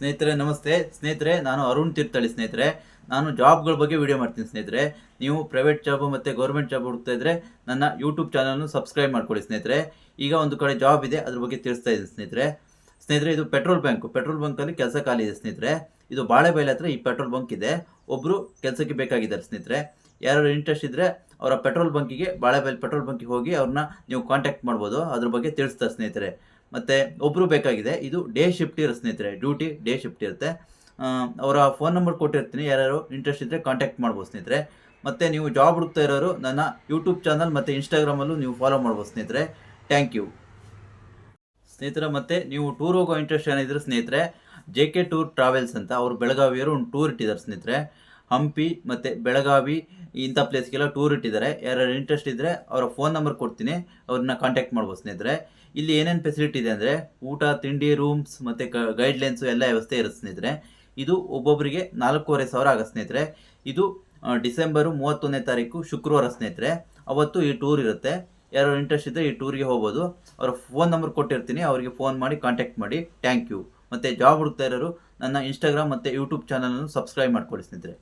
ಸ್ನೇಹಿತರೆ, ನಮಸ್ತೆ. ಸ್ನೇಹಿತರೆ, ನಾನು ಅರುಣ್ ತೀರ್ಥಳ್ಳಿ ಸ್ನೇಹಿತರೆ. ನಾನು ಜಾಬ್ಗಳ ಬಗ್ಗೆ ವಿಡಿಯೋ ಮಾಡ್ತೀನಿ ಸ್ನೇಹಿತರೆ. ನೀವು ಪ್ರೈವೇಟ್ ಜಾಬು ಮತ್ತು ಗೌರ್ಮೆಂಟ್ ಜಾಬ್ ಹುಡುಕ್ತಾ ಇದ್ದರೆ ನನ್ನ ಯೂಟ್ಯೂಬ್ ಚಾನಲ್ನು ಸಬ್ಸ್ಕ್ರೈಬ್ ಮಾಡ್ಕೊಳ್ಳಿ ಸ್ನೇಹಿತರೆ. ಈಗ ಒಂದು ಕಡೆ ಜಾಬ್ ಇದೆ, ಅದ್ರ ಬಗ್ಗೆ ತಿಳಿಸ್ತಾ ಇದ್ದೀನಿ ಸ್ನೇಹಿತರೆ. ಸ್ನೇಹಿತರೆ, ಇದು ಪೆಟ್ರೋಲ್ ಬ್ಯಾಂಕು ಪೆಟ್ರೋಲ್ ಬಂಕಲ್ಲಿ ಕೆಲಸ ಖಾಲಿ ಇದೆ ಸ್ನೇಹಿತರೆ. ಇದು ಬಾಳೆಬೈಲ್ ಹತ್ರ ಈ ಪೆಟ್ರೋಲ್ ಬಂಕ್ ಇದೆ. ಒಬ್ಬರು ಕೆಲಸಕ್ಕೆ ಬೇಕಾಗಿದ್ದಾರೆ ಸ್ನೇಹಿತರೆ. ಯಾರು ಇಂಟ್ರೆಸ್ಟ್ ಇದ್ದರೆ ಅವರ ಪೆಟ್ರೋಲ್ ಬಂಕಿಗೆ ಬಾಳೆಬೈಲ್ ಪೆಟ್ರೋಲ್ ಬಂಕಿಗೆ ಹೋಗಿ ಅವ್ರನ್ನ ನೀವು ಕಾಂಟ್ಯಾಕ್ಟ್ ಮಾಡ್ಬೋದು. ಅದ್ರ ಬಗ್ಗೆ ತಿಳಿಸ್ತಾರೆ ಸ್ನೇಹಿತರೆ. ಮತ್ತು ಒಬ್ಬರು ಬೇಕಾಗಿದೆ. ಇದು ಡೇ ಶಿಫ್ಟ್ ಇರೋ ಸ್ನೇಹಿತರೆ ಡ್ಯೂಟಿ ಡೇ ಶಿಫ್ಟ್ ಇರುತ್ತೆ. ಅವರ ಫೋನ್ ನಂಬರ್ ಕೊಟ್ಟಿರ್ತೀನಿ. ಯಾರ್ಯಾರು ಇಂಟ್ರೆಸ್ಟ್ ಇದ್ದರೆ ಕಾಂಟ್ಯಾಕ್ಟ್ ಮಾಡ್ಬೋದು ಸ್ನೇಹಿತರೆ. ಮತ್ತು ನೀವು ಜಾಬ್ ಹುಡುಕ್ತಾ ಇರೋರು, ನನ್ನ ಯೂಟ್ಯೂಬ್ ಚಾನಲ್ ಮತ್ತು ಇನ್ಸ್ಟಾಗ್ರಾಮಲ್ಲೂ ನೀವು ಫಾಲೋ ಮಾಡ್ಬೋದು ಸ್ನೇಹಿತರೆ. ಥ್ಯಾಂಕ್ ಯು ಸ್ನೇಹಿತರೆ, ಮತ್ತೆ ನೀವು ಟೂರ್ ಹೋಗೋ ಇಂಟ್ರೆಸ್ಟ್ ಏನಿದ್ರೆ ಸ್ನೇಹಿತರೆ ಜೆ ಕೆ ಟೂರ್ ಟ್ರಾವೆಲ್ಸ್ ಅಂತ ಅವರು ಬೆಳಗಾವಿಯವರು ಒಂದು ಟೂರ್ ಇಟ್ಟಿದ್ದಾರೆ ಸ್ನೇಹಿತರೆ. ಹಂಪಿ ಮತ್ತು ಬೆಳಗಾವಿ ಇಂಥ ಪ್ಲೇಸ್ಗೆಲ್ಲ ಟೂರ್ ಇಟ್ಟಿದ್ದಾರೆ. ಯಾರ್ಯಾರು ಇಂಟ್ರೆಸ್ಟ್ ಇದ್ದರೆ ಅವರ ಫೋನ್ ನಂಬರ್ ಕೊಡ್ತೀನಿ. ಅವ್ರನ್ನ ಕಾಂಟ್ಯಾಕ್ಟ್ ಮಾಡ್ಬೋದು ಸ್ನೇಹಿತರೆ. ಇಲ್ಲಿ ಏನೇನು ಫೆಸಿಲಿಟಿ ಇದೆ ಅಂದರೆ ಊಟ, ತಿಂಡಿ ರೂಮ್ಸ್ ಮತ್ತು ಗೈಡ್ಲೈನ್ಸು ಎಲ್ಲ ವ್ಯವಸ್ಥೆ ಇರುತ್ತೆ ಸ್ನೇಹಿತರೆ. ಇದು ಒಬ್ಬೊಬ್ಬರಿಗೆ ನಾಲ್ಕೂವರೆ ಸಾವಿರ ಆಗುತ್ತೆ ಸ್ನೇಹಿತರೆ. ಇದು ಡಿಸೆಂಬರು ಮೂವತ್ತೊಂದನೇ ತಾರೀಕು ಶುಕ್ರವಾರ ಸ್ನೇಹಿತರೆ. ಅವತ್ತು ಈ ಟೂರ್ ಇರುತ್ತೆ. ಯಾರು ಇಂಟ್ರೆಸ್ಟ್ ಇದ್ದರೆ ಈ ಟೂರಿಗೆ ಹೋಗ್ಬೋದು. ಅವ್ರ ಫೋನ್ ನಂಬರ್ ಕೊಟ್ಟಿರ್ತೀನಿ. ಅವರಿಗೆ ಫೋನ್ ಮಾಡಿ ಕಾಂಟ್ಯಾಕ್ಟ್ ಮಾಡಿ. ಥ್ಯಾಂಕ್ ಯು ಮತ್ತು ಜಾಬ್ ಹುಡುಕ್ತಾ ಇರೋರು ನನ್ನ ಇನ್ಸ್ಟಾಗ್ರಾಮ್ ಮತ್ತು ಯೂಟ್ಯೂಬ್ ಚಾನಲನ್ನು ಸಬ್ಸ್ಕ್ರೈಬ್ ಮಾಡ್ಕೊಳ್ಳಿ ಸ್ನೇಹಿತರೆ.